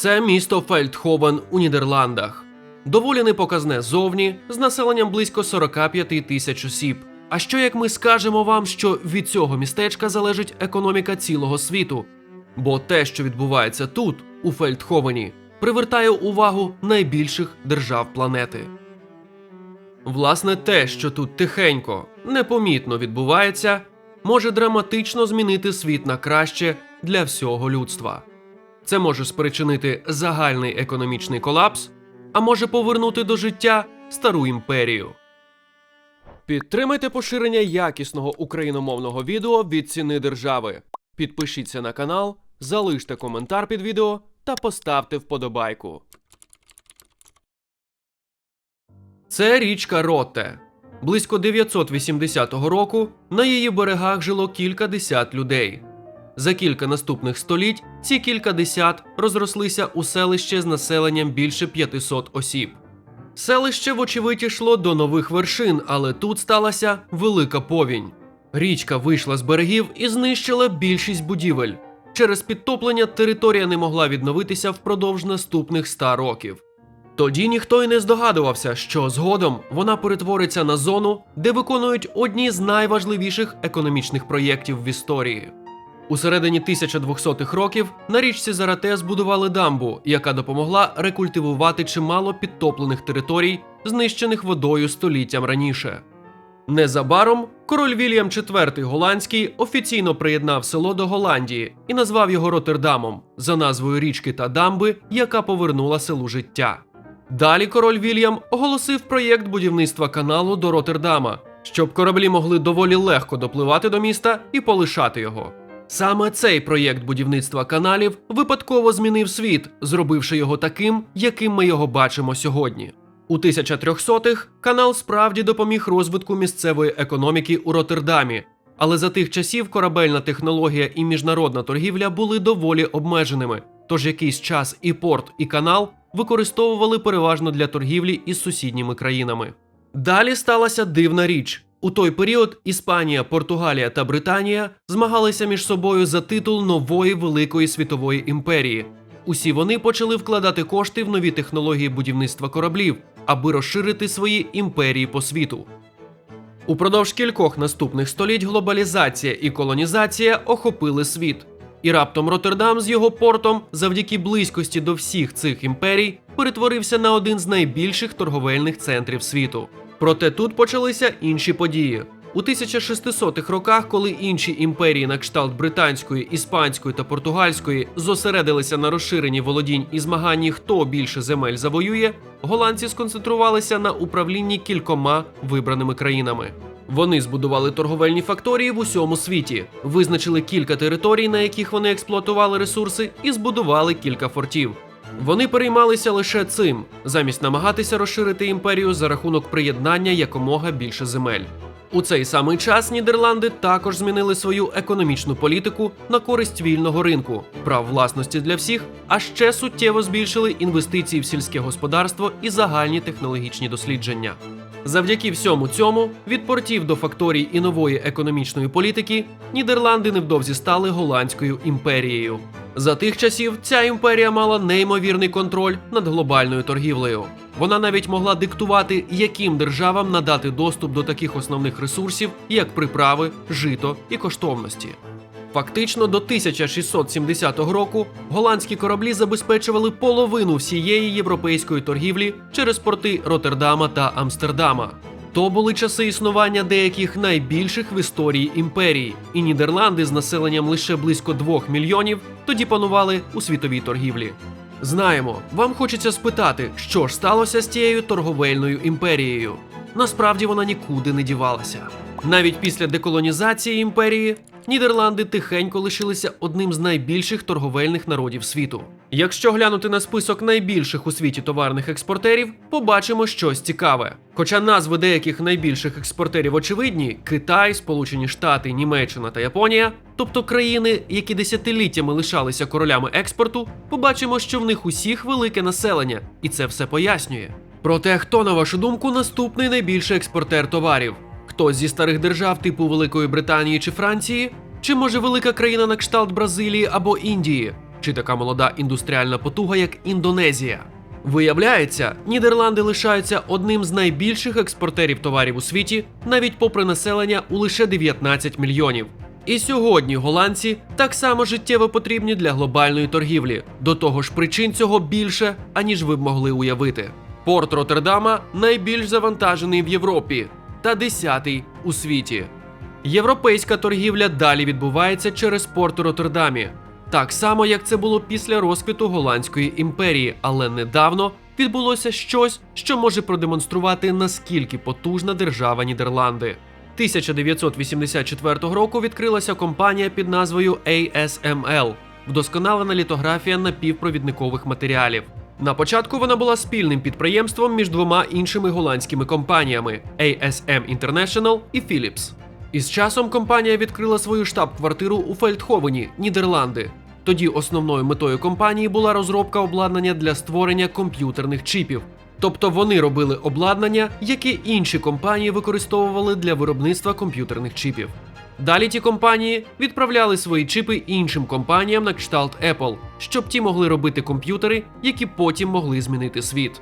Це місто Фельдховен у Нідерландах. Доволі непоказне зовні з населенням близько 45 тисяч осіб. А що як ми скажемо вам, що від цього містечка залежить економіка цілого світу? Бо те, що відбувається тут, у Фельдховені, привертає увагу найбільших держав планети. Власне, те, що тут тихенько, непомітно відбувається, може драматично змінити світ на краще для всього людства. Це може спричинити загальний економічний колапс, а може повернути до життя стару імперію. Підтримайте поширення якісного україномовного відео від ціни держави. Підпишіться на канал, залиште коментар під відео та поставте вподобайку. Це річка Ротте. Близько 980 року на її берегах жило кілька десят людей. За кілька наступних століть ці кілька десят розрослися у селище з населенням більше 500 осіб. Селище, вочевидь, йшло до нових вершин, але тут сталася велика повінь. Річка вийшла з берегів і знищила більшість будівель. Через підтоплення територія не могла відновитися впродовж наступних 100 років. Тоді ніхто й не здогадувався, що згодом вона перетвориться на зону, де виконують одні з найважливіших економічних проєктів в історії. У середині 1200-х років на річці Зарате збудували дамбу, яка допомогла рекультивувати чимало підтоплених територій, знищених водою століттям раніше. Незабаром король Вільям IV Голландський офіційно приєднав село до Голландії і назвав його Роттердамом за назвою річки та дамби, яка повернула селу життя. Далі король Вільям оголосив проєкт будівництва каналу до Роттердама, щоб кораблі могли доволі легко допливати до міста і полишати його. Саме цей проєкт будівництва каналів випадково змінив світ, зробивши його таким, яким ми його бачимо сьогодні. У 1300-х канал справді допоміг розвитку місцевої економіки у Роттердамі, але за тих часів корабельна технологія і міжнародна торгівля були доволі обмеженими. Тож якийсь час і порт, і канал використовували переважно для торгівлі із сусідніми країнами. Далі сталася дивна річ. У той період Іспанія, Португалія та Британія змагалися між собою за титул нової великої світової імперії. Усі вони почали вкладати кошти в нові технології будівництва кораблів, аби розширити свої імперії по світу. Упродовж кількох наступних століть глобалізація і колонізація охопили світ. І раптом Роттердам з його портом, завдяки близькості до всіх цих імперій, перетворився на один з найбільших торговельних центрів світу. Проте тут почалися інші події. У 1600-х роках, коли інші імперії на кшталт британської, іспанської та португальської зосередилися на розширенні володінь і змаганні, хто більше земель завоює, голландці сконцентрувалися на управлінні кількома вибраними країнами. Вони збудували торговельні факторії в усьому світі, визначили кілька територій, на яких вони експлуатували ресурси, і збудували кілька фортів. Вони переймалися лише цим, замість намагатися розширити імперію за рахунок приєднання якомога більше земель. У цей самий час Нідерланди також змінили свою економічну політику на користь вільного ринку, прав власності для всіх, а ще суттєво збільшили інвестиції в сільське господарство і загальні технологічні дослідження. Завдяки всьому цьому, від портів до факторій і нової економічної політики, Нідерланди невдовзі стали голландською імперією. За тих часів ця імперія мала неймовірний контроль над глобальною торгівлею. Вона навіть могла диктувати, яким державам надати доступ до таких основних ресурсів, як приправи, жито і коштовності. Фактично до 1670 року голландські кораблі забезпечували половину всієї європейської торгівлі через порти Роттердама та Амстердама. То були часи існування деяких найбільших в історії імперії, і Нідерланди з населенням лише близько 2 мільйонів тоді панували у світовій торгівлі. Знаємо, вам хочеться спитати, що ж сталося з тією торговельною імперією. Насправді вона нікуди не дівалася. Навіть після деколонізації імперії Нідерланди тихенько лишилися одним з найбільших торговельних народів світу. Якщо глянути на список найбільших у світі товарних експортерів, побачимо щось цікаве. Хоча назви деяких найбільших експортерів очевидні: Китай, Сполучені Штати, Німеччина та Японія, тобто країни, які десятиліттями лишалися королями експорту, побачимо, що в них усіх велике населення, і це все пояснює. Проте, хто, на вашу думку, наступний найбільший експортер товарів? Хтось зі старих держав типу Великої Британії чи Франції? Чи може велика країна на кшталт Бразилії або Індії? чи така молода індустріальна потуга, як Індонезія. Виявляється, Нідерланди лишаються одним з найбільших експортерів товарів у світі, навіть попри населення у лише 19 мільйонів. І сьогодні голландці так само життєво потрібні для глобальної торгівлі. До того ж, причин цього більше, аніж ви б могли уявити. Порт Роттердама найбільш завантажений в Європі та десятий у світі. Європейська торгівля далі відбувається через порт у Роттердамі, так само як це було після розквіту Голландської імперії, але недавно відбулося щось, що може продемонструвати наскільки потужна держава Нідерланди. 1984 року відкрилася компанія під назвою ASML – вдосконалена літографія напівпровідникових матеріалів. На початку вона була спільним підприємством між двома іншими голландськими компаніями ASM International і Philips. Із часом компанія відкрила свою штаб-квартиру у Фельдховені, Нідерланди. Тоді основною метою компанії була розробка обладнання для створення комп'ютерних чіпів. Тобто вони робили обладнання, яке інші компанії використовували для виробництва комп'ютерних чіпів. Далі ті компанії відправляли свої чіпи іншим компаніям на кшталт Apple, щоб ті могли робити комп'ютери, які потім могли змінити світ.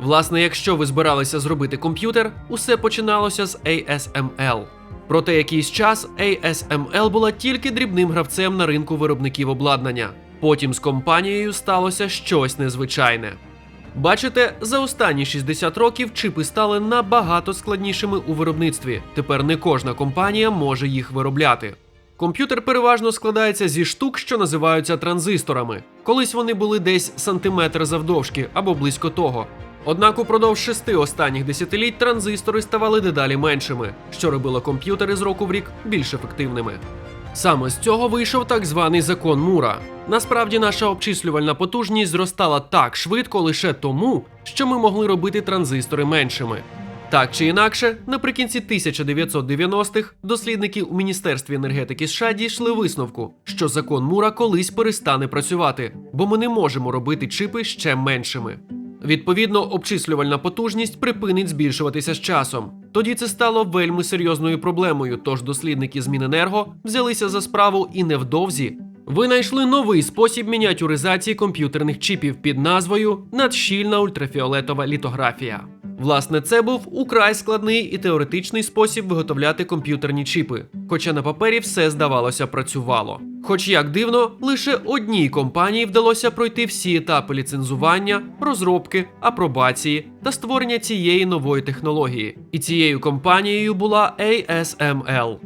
Власне, якщо ви збиралися зробити комп'ютер, усе починалося з ASML. Проте якийсь час ASML була тільки дрібним гравцем на ринку виробників обладнання. Потім з компанією сталося щось незвичайне. Бачите, за останні 60 років чипи стали набагато складнішими у виробництві. Тепер не кожна компанія може їх виробляти. Комп'ютер переважно складається зі штук, що називаються транзисторами. Колись вони були десь сантиметр завдовжки або близько того. Однак упродовж шести останніх десятиліть транзистори ставали дедалі меншими, що робило комп'ютери з року в рік більш ефективними. Саме з цього вийшов так званий закон Мура. Насправді наша обчислювальна потужність зростала так швидко лише тому, що ми могли робити транзистори меншими. Так чи інакше, наприкінці 1990-х дослідники у Міністерстві енергетики США дійшли висновку, що закон Мура колись перестане працювати, бо ми не можемо робити чипи ще меншими. Відповідно, обчислювальна потужність припинить збільшуватися з часом. Тоді це стало вельми серйозною проблемою. Тож дослідники з Міненерго взялися за справу і невдовзі винайшли новий спосіб мініатюризації комп'ютерних чіпів під назвою надщільна ультрафіолетова літографія. Власне, це був украй складний і теоретичний спосіб виготовляти комп'ютерні чіпи, хоча на папері все здавалося працювало. Хоч як дивно, лише одній компанії вдалося пройти всі етапи ліцензування, розробки, апробації та створення цієї нової технології. І цією компанією була ASML.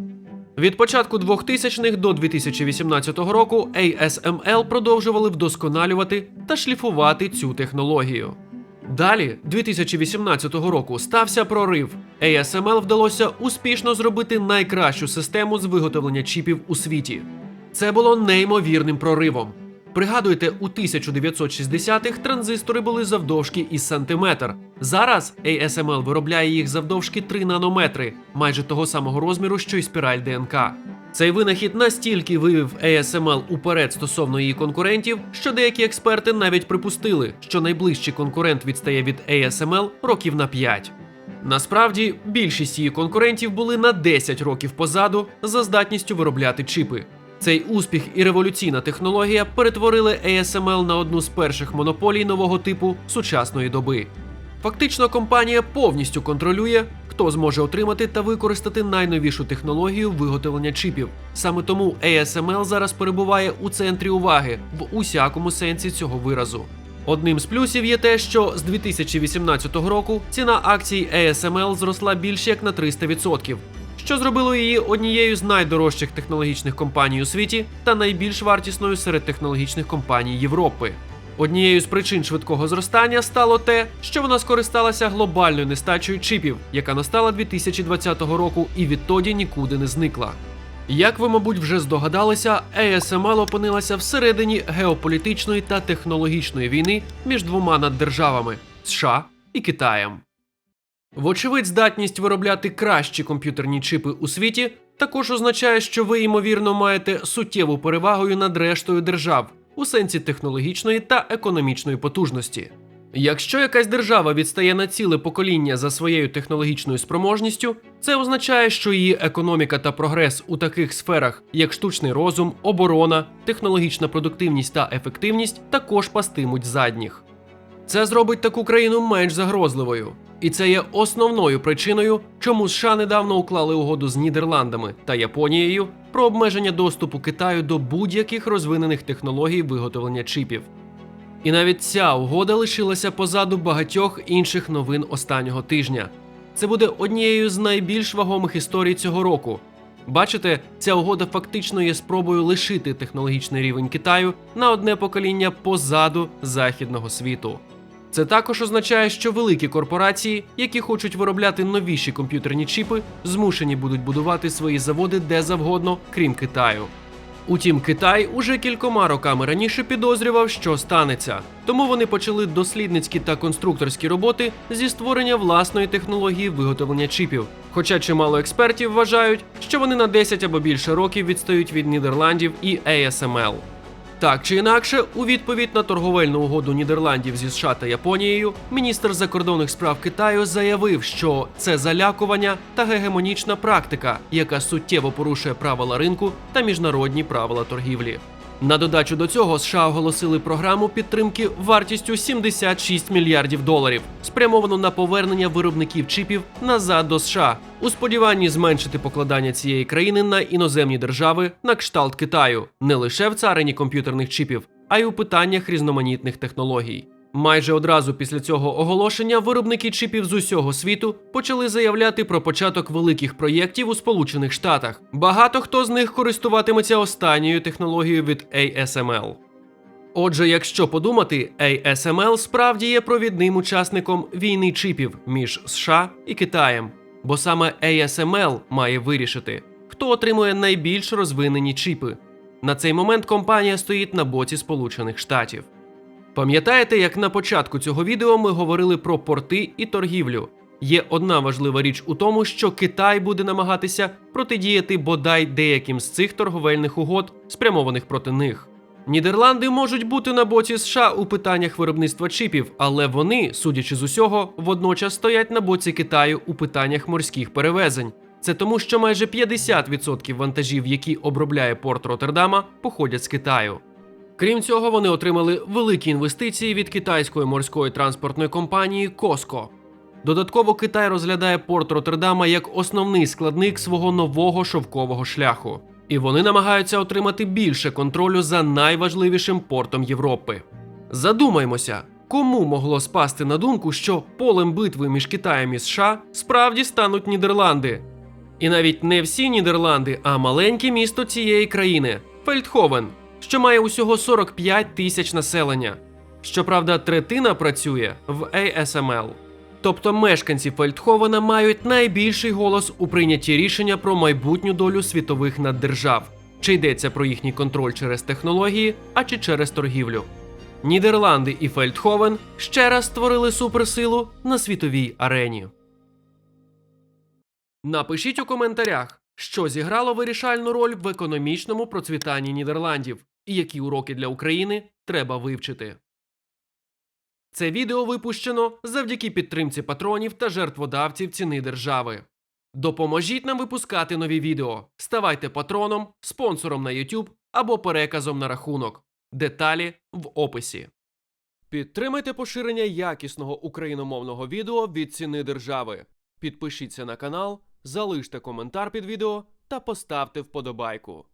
Від початку 2000-х до 2018 року ASML продовжували вдосконалювати та шліфувати цю технологію. Далі, 2018 року, стався прорив. ASML вдалося успішно зробити найкращу систему з виготовлення чіпів у світі. Це було неймовірним проривом. Пригадуйте, у 1960-х транзистори були завдовжки із сантиметр. Зараз ASML виробляє їх завдовжки 3 нанометри, майже того самого розміру, що й спіраль ДНК. Цей винахід настільки вивів ASML уперед стосовно її конкурентів, що деякі експерти навіть припустили, що найближчий конкурент відстає від ASML років на 5. Насправді, більшість її конкурентів були на 10 років позаду за здатністю виробляти чипи. Цей успіх і революційна технологія перетворили ASML на одну з перших монополій нового типу сучасної доби. Фактично, компанія повністю контролює, хто зможе отримати та використати найновішу технологію виготовлення чипів. Саме тому ASML зараз перебуває у центрі уваги в усякому сенсі цього виразу. Одним з плюсів є те, що з 2018 року ціна акцій ASML зросла більше як на 300%, що зробило її однією з найдорожчих технологічних компаній у світі та найбільш вартісною серед технологічних компаній Європи. Однією з причин швидкого зростання стало те, що вона скористалася глобальною нестачею чипів, яка настала 2020 року і відтоді нікуди не зникла. Як ви, мабуть, вже здогадалися, ASML опинилася всередині геополітичної та технологічної війни між двома наддержавами США і Китаєм. Вочевидь, здатність виробляти кращі комп'ютерні чипи у світі також означає, що ви, ймовірно, маєте суттєву перевагою над рештою держав у сенсі технологічної та економічної потужності. Якщо якась держава відстає на ціле покоління за своєю технологічною спроможністю, це означає, що її економіка та прогрес у таких сферах, як штучний розум, оборона, технологічна продуктивність та ефективність, також пастимуть задніх. Це зробить таку країну менш загрозливою. І це є основною причиною, чому США недавно уклали угоду з Нідерландами та Японією про обмеження доступу Китаю до будь-яких розвинених технологій виготовлення чипів. І навіть ця угода лишилася позаду багатьох інших новин останнього тижня. Це буде однією з найбільш вагомих історій цього року. Бачите, ця угода фактично є спробою лишити технологічний рівень Китаю на одне покоління позаду західного світу. Це також означає, що великі корпорації, які хочуть виробляти новіші комп'ютерні чіпи, змушені будуть будувати свої заводи де завгодно, крім Китаю. Утім, Китай уже кількома роками раніше підозрював, що станеться. Тому вони почали дослідницькі та конструкторські роботи зі створення власної технології виготовлення чіпів. Хоча чимало експертів вважають, що вони на 10 або більше років відстають від Нідерландів і ASML. Так чи інакше, у відповідь на торговельну угоду Нідерландів зі США та Японією, міністр закордонних справ Китаю заявив, що це залякування та гегемонічна практика, яка суттєво порушує правила ринку та міжнародні правила торгівлі. На додачу до цього США оголосили програму підтримки вартістю 76 мільярдів доларів, спрямовану на повернення виробників чіпів назад до США, у сподіванні зменшити покладання цієї країни на іноземні держави на кшталт Китаю, не лише в царині комп'ютерних чіпів, а й у питаннях різноманітних технологій. Майже одразу після цього оголошення виробники чіпів з усього світу почали заявляти про початок великих проєктів у Сполучених Штатах. Багато хто з них користуватиметься останньою технологією від ASML. Отже, якщо подумати, ASML справді є провідним учасником війни чіпів між США і Китаєм, бо саме ASML має вирішити, хто отримує найбільш розвинені чіпи. На цей момент компанія стоїть на боці Сполучених Штатів. Пам'ятаєте, як на початку цього відео ми говорили про порти і торгівлю? Є одна важлива річ у тому, що Китай буде намагатися протидіяти бодай деяким з цих торговельних угод, спрямованих проти них. Нідерланди можуть бути на боці США у питаннях виробництва чіпів, але вони, судячи з усього, водночас стоять на боці Китаю у питаннях морських перевезень. Це тому, що майже 50% вантажів, які обробляє порт Роттердама, походять з Китаю. Крім цього, вони отримали великі інвестиції від китайської морської транспортної компанії Коско. Додатково Китай розглядає порт Роттердама як основний складник свого нового шовкового шляху, і вони намагаються отримати більше контролю за найважливішим портом Європи. Задумаймося, кому могло спасти на думку, що полем битви між Китаєм і США справді стануть Нідерланди. І навіть не всі Нідерланди, а маленьке місто цієї країни Фельдховен, що має усього 45 тисяч населення. Щоправда, третина працює в ASML. Тобто мешканці Фельдховена мають найбільший голос у прийнятті рішення про майбутню долю світових наддержав, чи йдеться про їхній контроль через технології, а чи через торгівлю. Нідерланди і Фельдховен ще раз створили суперсилу на світовій арені. Напишіть у коментарях, що зіграло вирішальну роль в економічному процвітанні Нідерландів і які уроки для України треба вивчити. Це відео випущено завдяки підтримці патронів та жертводавців ціни держави. Допоможіть нам випускати нові відео. Ставайте патроном, спонсором на YouTube або переказом на рахунок. Деталі в описі. Підтримайте поширення якісного україномовного відео від ціни держави. Підпишіться на канал, залиште коментар під відео та поставте вподобайку.